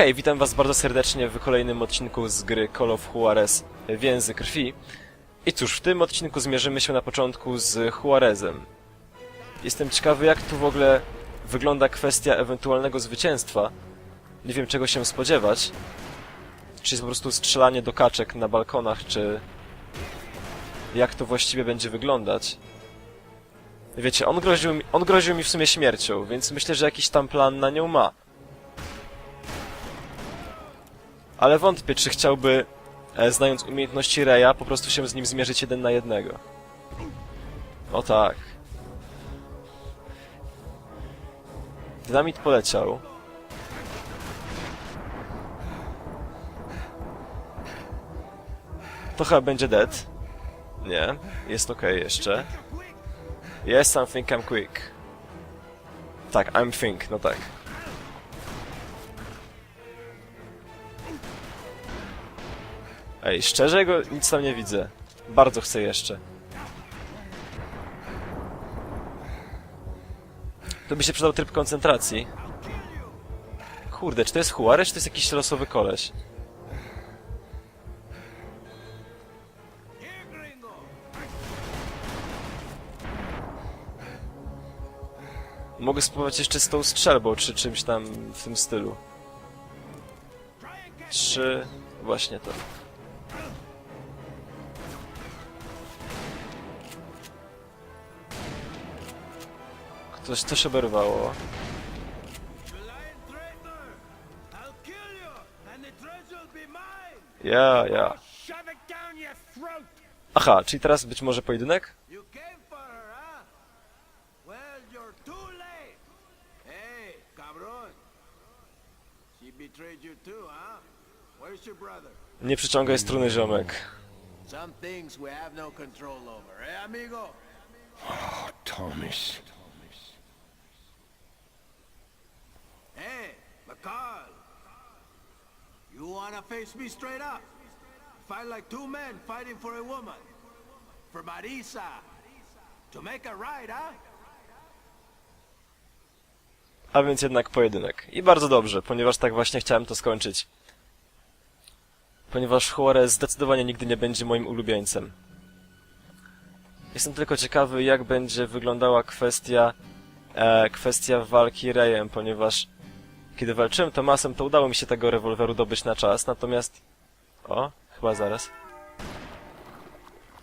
Hej, witam was bardzo serdecznie w kolejnym odcinku z gry Call of Juarez Więzy Krwi. I cóż, w tym odcinku zmierzymy się na początku z Juarezem. Jestem ciekawy, jak tu w ogóle wygląda kwestia ewentualnego zwycięstwa. Nie wiem, czego się spodziewać. Czy jest po prostu strzelanie do kaczek na balkonach, czy... Jak to właściwie będzie wyglądać? Wiecie, on groził, mi, on groził mi w sumie śmiercią, więc myślę, że jakiś tam plan na nią ma. Ale wątpię, czy chciałby, e, znając umiejętności Reya, po prostu się z nim zmierzyć jeden na jednego. O tak. Dynamit poleciał. To chyba będzie dead. Nie, jest ok jeszcze. Yes, I'm think I'm quick. Tak, I'm think, no tak. Ej, szczerze go nic tam nie widzę. Bardzo chcę jeszcze. To by się przydał tryb koncentracji. Kurde, czy to jest Juarez, czy to jest jakiś losowy koleś? Mogę spróbować jeszcze z tą strzelbą, czy czymś tam w tym stylu. Trzy... Właśnie to. Late! Hey, cabron! She betrayed you too, huh? Where's your brother? Nie przyciągaj struny, ziomek. Some things we have no control over, eh, amigo? Thomas. Wanna face me straight up? Fight like two men fighting for a woman. For Marisa. To make a right, huh? A więc jednak pojedynek. I bardzo dobrze, ponieważ tak właśnie chciałem to skończyć. Ponieważ Juarez zdecydowanie nigdy nie będzie moim ulubieńcem. Jestem tylko ciekawy, jak będzie wyglądała kwestia e, kwestia walki Reyem, ponieważ kiedy walczyłem Tomasem, to udało mi się tego rewolweru dobyć na czas, natomiast... O, chyba zaraz.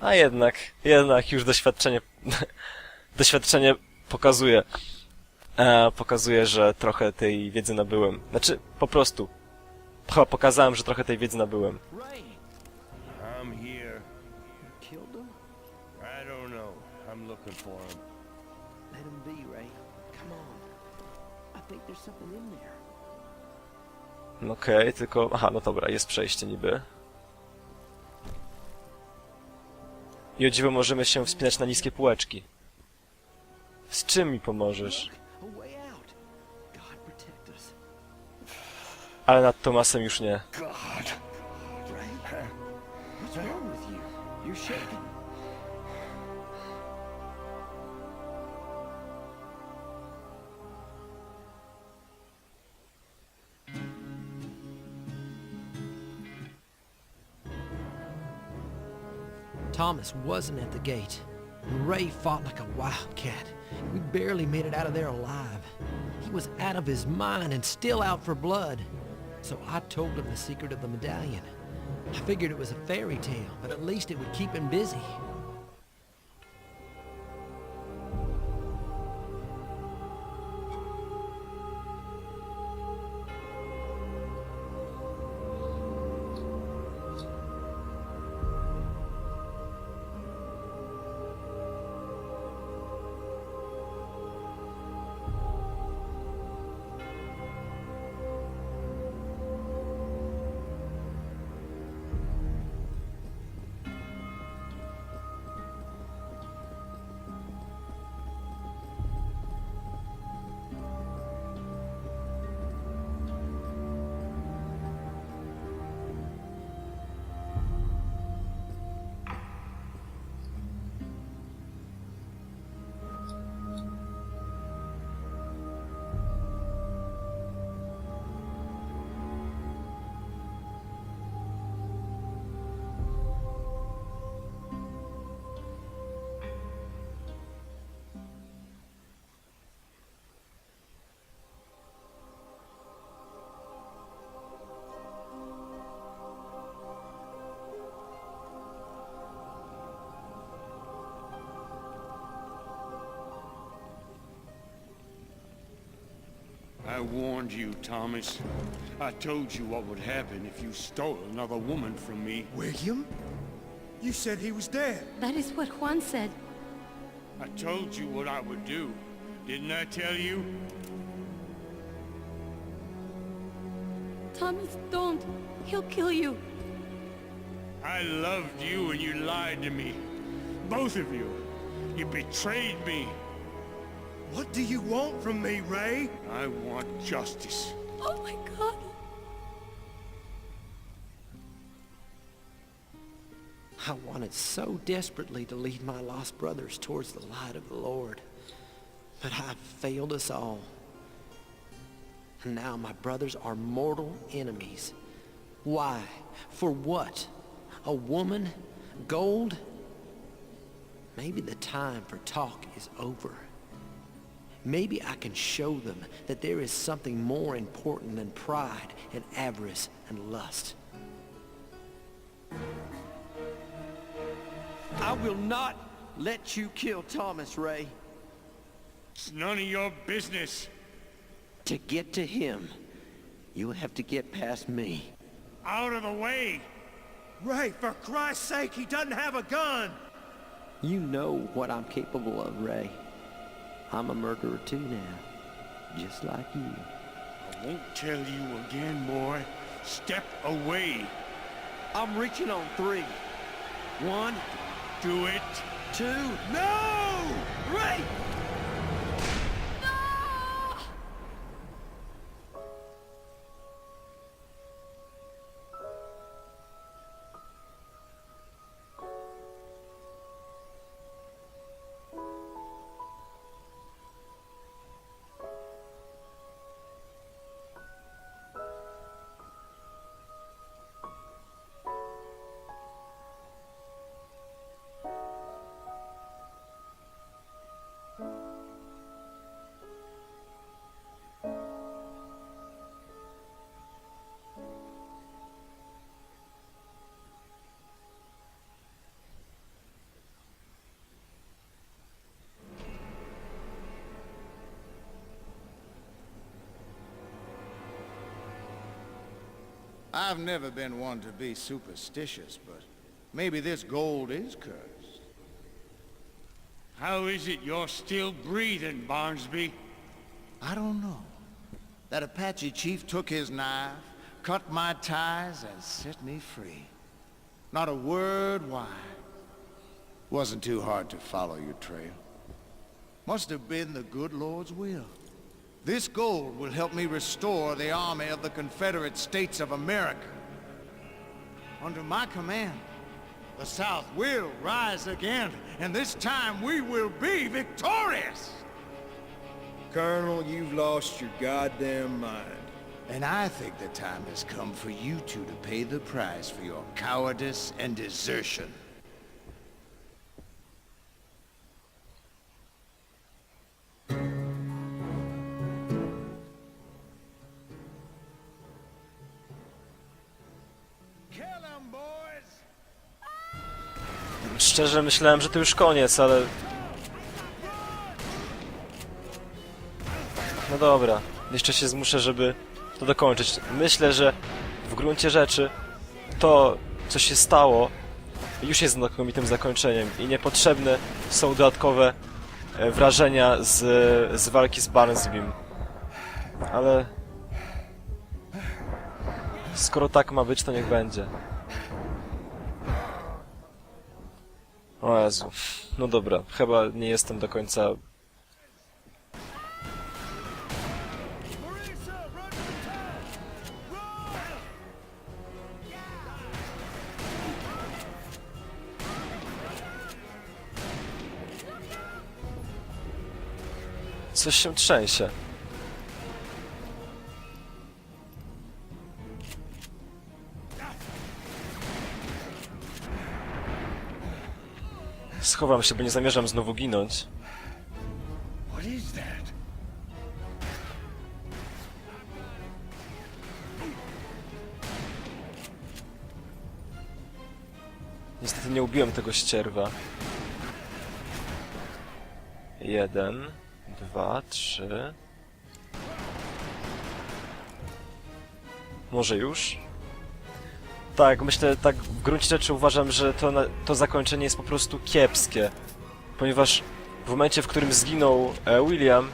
A jednak, jednak już doświadczenie... doświadczenie pokazuje, e, pokazuje, że trochę tej wiedzy nabyłem. Znaczy, po prostu. Chyba pokazałem, że trochę tej wiedzy nabyłem. Ray, I'm here. killed him? I don't know. I'm looking for him. Let him be, Ray. Come on. I think there's something in there. No Okej, tylko... Aha, no dobra, jest przejście niby. I o dziwo możemy się wspinać na niskie półeczki. Z czym mi pomożesz? Ale nad Tomasem już nie. God. What's wrong with you? You're shaking. Thomas wasn't at the gate. Ray fought like a wildcat. We barely made it out of there alive. He was out of his mind and still out for blood. So I told him the secret of the medallion. I figured it was a fairy tale, but at least it would keep him busy. Warned you, Thomas. I told you what would happen if you stole another woman from me. William? You said he was dead. That is what Juan said. I told you what I would do. Didn't I tell you? Thomas, don't. He'll kill you. I loved you and you lied to me. Both of you. You betrayed me. What do you want from me, Ray? I want justice. Oh my god. I wanted so desperately to lead my lost brothers towards the light of the Lord. But I failed us all. And now my brothers are mortal enemies. Why? For what? A woman? Gold? Maybe the time for talk is over. Maybe I can show them that there is something more important than pride and avarice and lust. I will not let you kill Thomas Ray. It's none of your business. To get to him, you'll have to get past me. Out of the way. Ray, for Christ's sake, he doesn't have a gun! You know what I'm capable of, Ray. I'm a murderer too now, just like you. I won't tell you again, boy. Step away. I'm reaching on three. One, Do it. two, No! Ray! I've never been one to be superstitious, but maybe this gold is cursed. How is it you're still breathing, Barnsby? I don't know. That Apache chief took his knife, cut my ties, and set me free. Not a word why. Wasn't too hard to follow your trail. Must have been the good Lord's will. This gold will help me restore the army of the Confederate States of America. Under my command, the South will rise again, and this time we will be victorious! Colonel, you've lost your goddamn mind. And I think the time has come for you two to pay the price for your cowardice and desertion. Szczerze myślałem, że to już koniec, ale... No dobra, jeszcze się zmuszę, żeby to dokończyć. Myślę, że w gruncie rzeczy to, co się stało, już jest znakomitym zakończeniem i niepotrzebne są dodatkowe e, wrażenia z, z walki z Barnesbym. Ale... Skoro tak ma być, to niech będzie. O Jezu. No dobra, chyba nie jestem do końca... Coś się trzęsie. Schowam się, bo nie zamierzam znowu ginąć. Niestety nie ubiłem tego ścierwa. Jeden, dwa, trzy. Może już? Tak, myślę, tak w gruncie rzeczy uważam, że to, to zakończenie jest po prostu kiepskie. Ponieważ w momencie, w którym zginął e, William,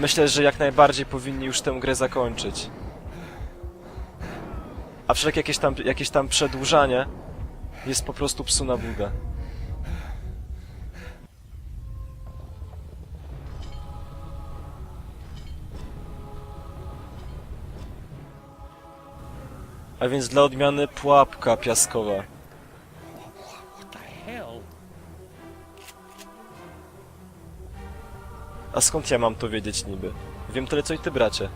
myślę, że jak najbardziej powinni już tę grę zakończyć. A wszelkie jakieś tam, jakieś tam przedłużanie jest po prostu psu na budę. A więc dla odmiany pułapka piaskowa. A skąd ja mam to wiedzieć niby? Wiem tyle co i ty, bracie.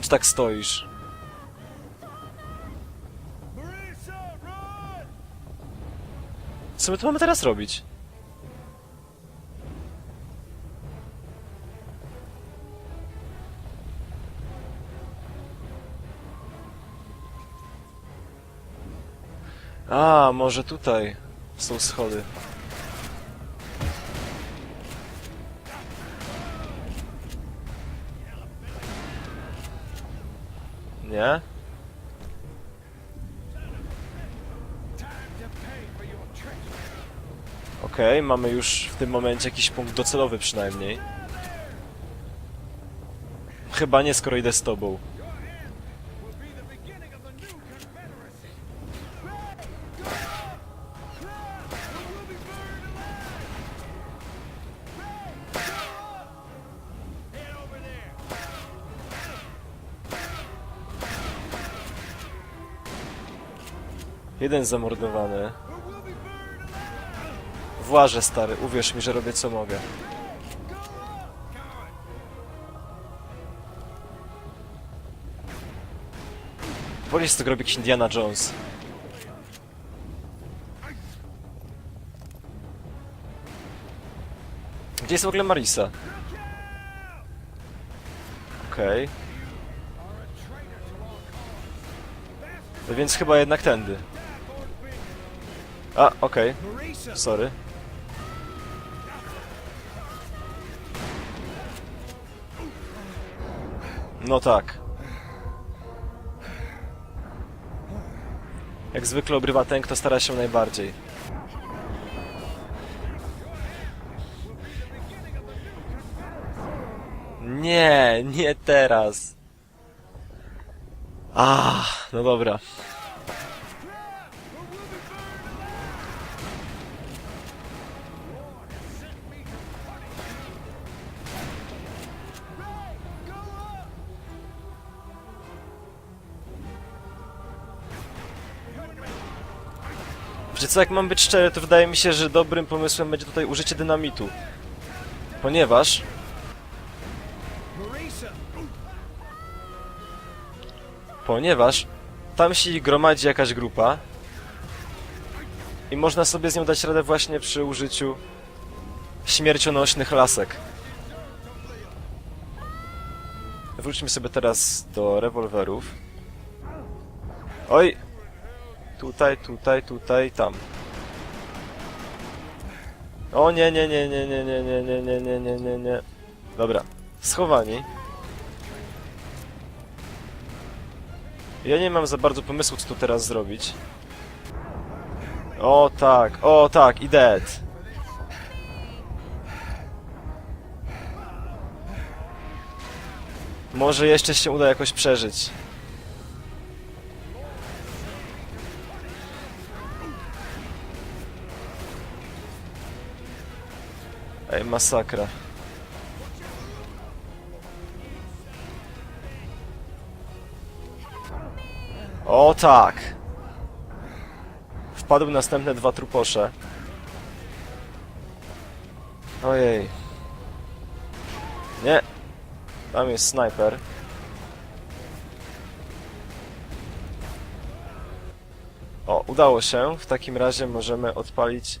Czy tak stoisz? Co my tu mamy teraz robić? A, może tutaj są schody. Nie? Okej, mamy już w tym momencie jakiś punkt docelowy przynajmniej. Chyba nie, skoro idę z tobą. Jeden zamordowany. Włażę, stary, uwierz mi, że robię co mogę. Woli z tego robi Indiana Jones. Gdzie jest w ogóle Marisa? Okej. No więc chyba jednak tędy. A, okej. Sorry. No tak. Jak zwykle obrywa ten, kto stara się najbardziej. Nie, nie teraz. Ah, no dobra. Co, jak mam być szczery, to wydaje mi się, że dobrym pomysłem będzie tutaj użycie dynamitu. Ponieważ... Ponieważ tam się gromadzi jakaś grupa i można sobie z nią dać radę właśnie przy użyciu śmiercionośnych lasek. Wróćmy sobie teraz do rewolwerów. Oj! Tutaj, tutaj, tutaj, tam. O nie, nie, nie, nie, nie, nie, nie, nie, nie, nie, nie, nie, nie. Dobra. Schowani. Ja nie mam za bardzo pomysłu, co tu teraz zrobić. O tak, o tak, i dead. Może jeszcze się uda jakoś przeżyć. Ej, masakra. O tak! Wpadły następne dwa truposze. Ojej. Nie. Tam jest snajper. O, udało się. W takim razie możemy odpalić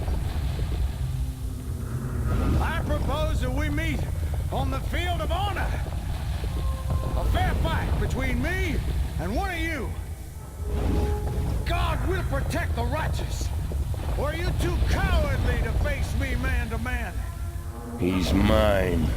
I propose that we meet on the field of honor. A fair fight between me and one of you. God will protect the righteous. Or are you too cowardly to face me man to man? He's mine.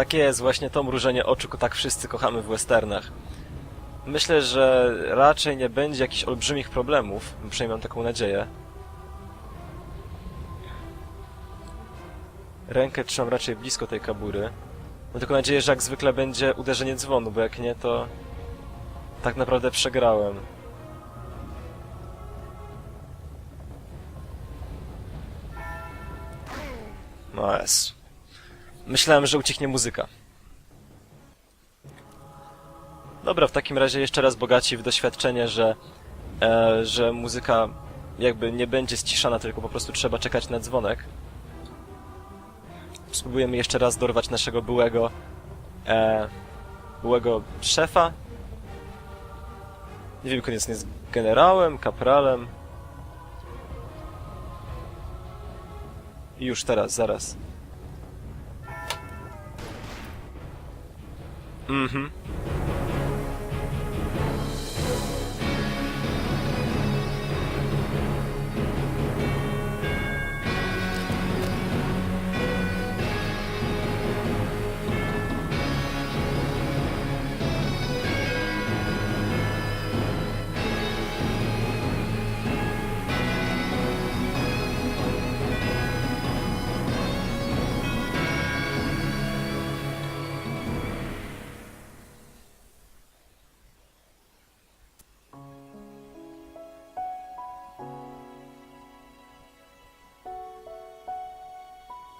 Tak jest, właśnie to mrużenie oczu tak wszyscy kochamy w westernach. Myślę, że raczej nie będzie jakichś olbrzymich problemów, przynajmniej mam taką nadzieję. Rękę trzymam raczej blisko tej kabury. Mam tylko nadzieję, że jak zwykle będzie uderzenie dzwonu, bo jak nie, to tak naprawdę przegrałem. No jest. Myślałem, że ucichnie muzyka. Dobra, w takim razie jeszcze raz bogaci w doświadczenie, że, e, że muzyka jakby nie będzie ściszana, tylko po prostu trzeba czekać na dzwonek. Spróbujemy jeszcze raz dorwać naszego byłego e, byłego szefa. Nie wiem, koniec jest generałem, kapralem. Już teraz, zaraz. Mm-hmm.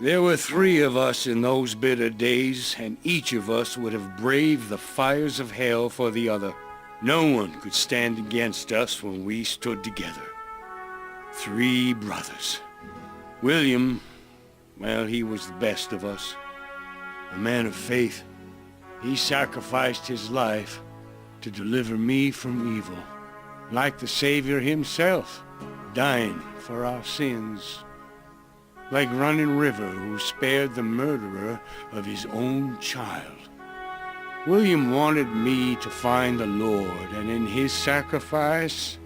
There were three of us in those bitter days, and each of us would have braved the fires of hell for the other. No one could stand against us when we stood together. Three brothers. William, well, he was the best of us. A man of faith. He sacrificed his life to deliver me from evil, like the Savior himself, dying for our sins like running river who spared the murderer of his own child. William wanted me to find the Lord, and in his sacrifice,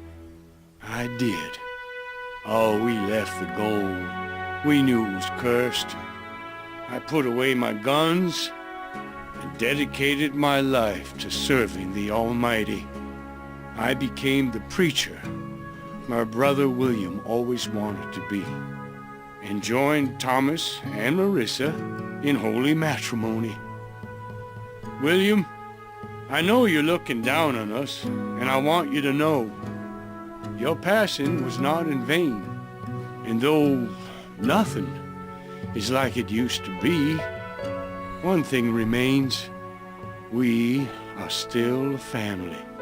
I did. Oh, we left the gold. We knew it was cursed. I put away my guns and dedicated my life to serving the Almighty. I became the preacher my brother William always wanted to be and joined Thomas and Marissa in holy matrimony. William, I know you're looking down on us, and I want you to know your passing was not in vain. And though nothing is like it used to be, one thing remains. We are still a family.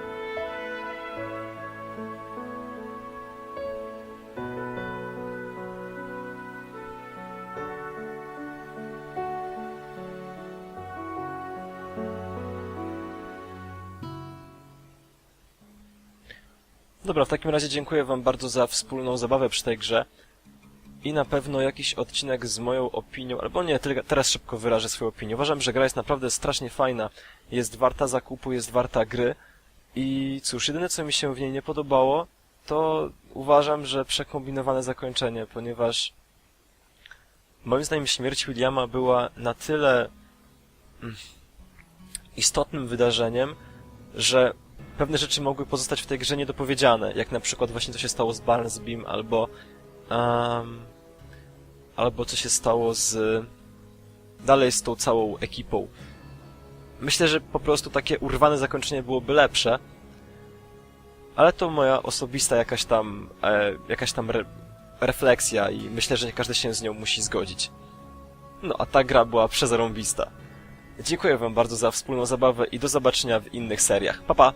Dobra, w takim razie dziękuję wam bardzo za wspólną zabawę przy tej grze. I na pewno jakiś odcinek z moją opinią, albo nie, teraz szybko wyrażę swoją opinię. Uważam, że gra jest naprawdę strasznie fajna, jest warta zakupu, jest warta gry. I cóż, jedyne co mi się w niej nie podobało, to uważam, że przekombinowane zakończenie, ponieważ moim zdaniem śmierć Williama była na tyle mm, istotnym wydarzeniem, że pewne rzeczy mogły pozostać w tej grze niedopowiedziane, jak na przykład właśnie co się stało z Barnesbym, albo um, albo co się stało z dalej z tą całą ekipą. Myślę, że po prostu takie urwane zakończenie byłoby lepsze, ale to moja osobista jakaś tam, e, jakaś tam re refleksja i myślę, że każdy się z nią musi zgodzić. No, a ta gra była przezarąbista. Dziękuję wam bardzo za wspólną zabawę i do zobaczenia w innych seriach. Pa pa!